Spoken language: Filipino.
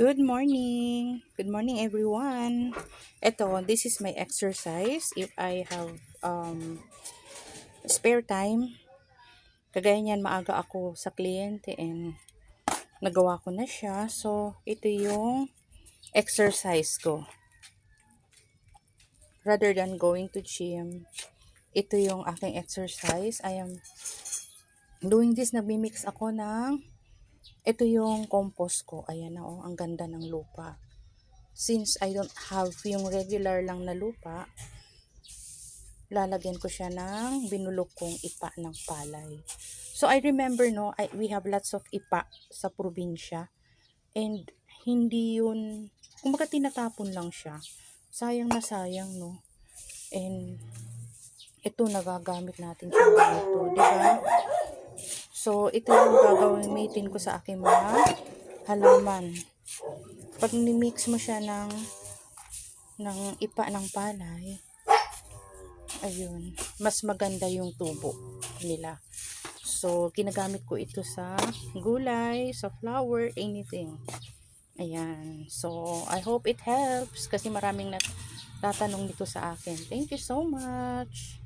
Good morning. Good morning everyone. Ito, this is my exercise if I have um spare time. Kagaya niyan maaga ako sa kliyente and nagawa ko na siya. So, ito yung exercise ko. Rather than going to gym, ito yung aking exercise. I am doing this, nagmi-mix ako ng ito yung compost ko. Ayan na oh, ang ganda ng lupa. Since I don't have yung regular lang na lupa, lalagyan ko siya ng binulok kong ipa ng palay. So I remember no, I, we have lots of ipa sa probinsya. And hindi yun, kumbaga tinatapon lang siya. Sayang na sayang no. And ito nagagamit natin siya ganito, di ba? So, ito yung gagawin ko sa aking mga halaman. Pag ni-mix mo siya ng ng ipa ng palay, ayun, mas maganda yung tubo nila. So, ginagamit ko ito sa gulay, sa flour, anything. Ayan. So, I hope it helps kasi maraming nat tatanong nito sa akin. Thank you so much.